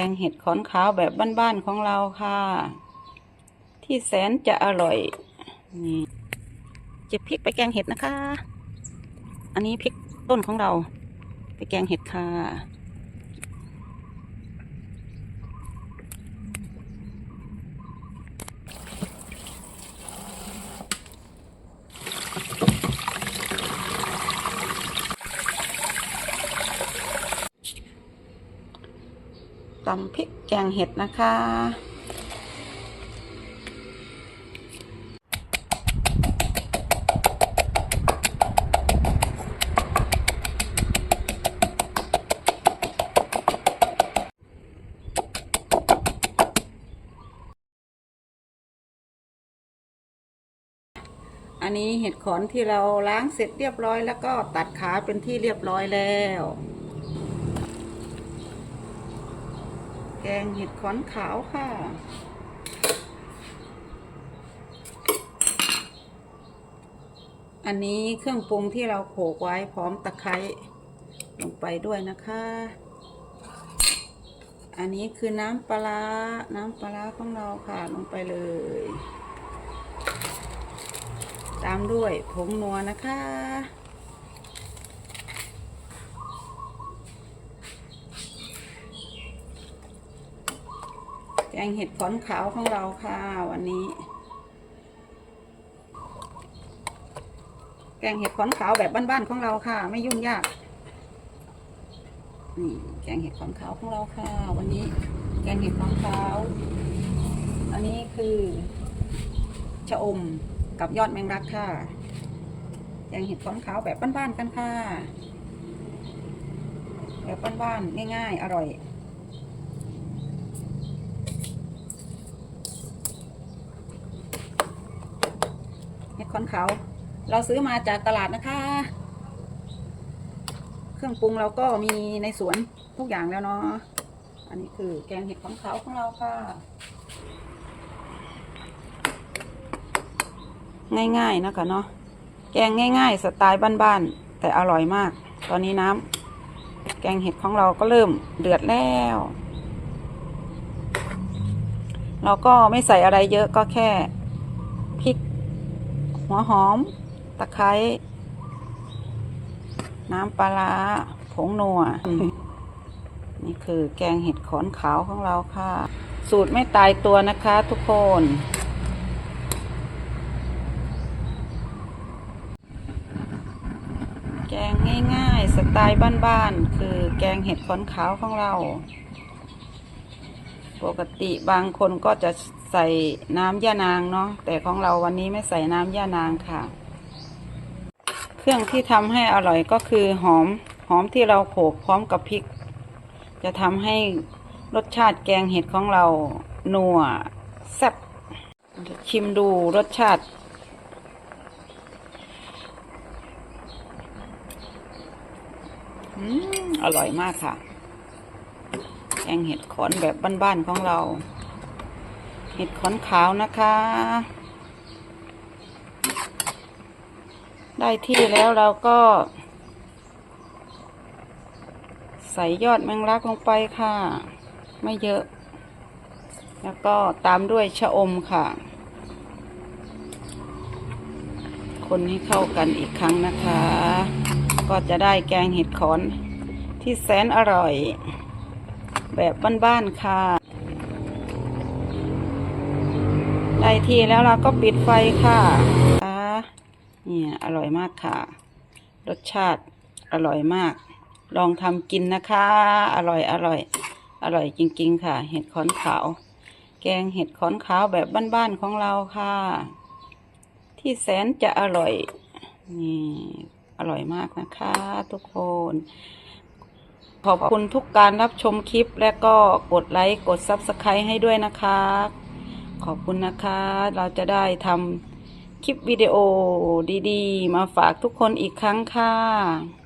แกงเห็ดขอนขาวแบบบ้านๆของเราค่ะ ที่แสนจะอร่อยนี่เจ็บพริกไปแกงเห็ดนะคะ อันนี้พริกต้นของเรา ไปแกงเห็ดค่ะ ตำพริกแกงเห็ดนะคะ อันนี้เห็ดขอนที่เราล้างเสร็จเรียบร้อย แล้วก็ตัดขาเป็นที่เรียบร้อยแล้ว แกงเห็ดขอนขาวค่ะ อันนี้เครื่องปรุงที่เราโขลกไว้พร้อมตะไคร้ลงไปด้วยนะคะ อันนี้คือน้ำปลา น้ำปลาของเราค่ะลงไปเลย ตามด้วยผงนัวนะคะ แกงเห็ดขอนขาวของเราค่ะ วันนี้ แกงเห็ดขอนขาวแบบบ้านๆของเราค่ะ ไม่ยุ่งยากนี่แกงเห็ดขอนขาวของเราค่ะ วันนี้ แกงเห็ดขอนขาว อันนี้คือชะอมกับยอดแมงลักค่ะแกงเห็ดขอนขาวแบบบ้านๆกันค่ะแบบบ้านๆง่าย ๆ อร่อย เห็ดขอนเขา เราซื้อมาจากตลาดนะคะ เครื่องปรุงเราก็มีในสวนทุกอย่างแล้วเนาะ อันนี้คือแกงเห็ดขอนเขาของเราค่ะ ง่ายๆนะคะเนาะ แกงง่ายๆ สไตล์บ้านๆ แต่อร่อยมาก ตอนนี้น้ำแกงเห็ดของเราก็เริ่มเดือดแล้วเราก็ไม่ใส่อะไรเยอะก็แค่พริก หัวหอม ตะไคร้น้ำปลาร้าผงนัว นี่คือแกงเห็ดขอนขาวของเราค่ะ สูตรไม่ตายตัวนะคะทุกคน แกงง่ายๆ สไตล์บ้านๆ คือแกงเห็ดขอนขาวของเรา ปกติบางคนก็จะ ใส่น้ำย่านางเนาะแต่ของเราวันนี้ไม่ใส่น้ำย่านางค่ะ เครื่องที่ทำให้อร่อยก็คือหอมหอมที่เราโขลกพร้อมกับพริก จะทำให้รสชาติแกงเห็ดของเรานัวแซ่บชิมดูรสชาติอืมอร่อยมากค่ะ แกงเห็ดขอนแบบบ้านๆของเรา เห็ดขอนขาวนะคะ ได้ที่แล้วเราก็ ใส่ยอดแมงลักลงไปค่ะ ไม่เยอะ แล้วก็ตามด้วยชะอมค่ะ คนให้เข้ากันอีกครั้งนะคะ ก็จะได้แกงเห็ดขอนที่แสนอร่อย แบบบ้านๆค่ะ ได้ที่แล้วเราก็ปิดไฟค่ะเนี่ยอร่อยมากค่ะ รสชาติอร่อยมาก ลองทำกินนะคะ อร่อยอร่อย อร่อยจริง ๆ ค่ะ เห็ดขอนขาว แกงเห็ดขอนขาวแบบบ้านๆของเราค่ะ ที่แสนจะอร่อย นี่อร่อยมากนะคะ ทุกคน ขอบคุณทุกการรับชมคลิปและก็กดไลค์กด Subscribe ให้ด้วยนะคะ ขอบคุณนะคะ เราจะได้ทำคลิปวิดีโอดีๆ มาฝากทุกคนอีกครั้งค่ะ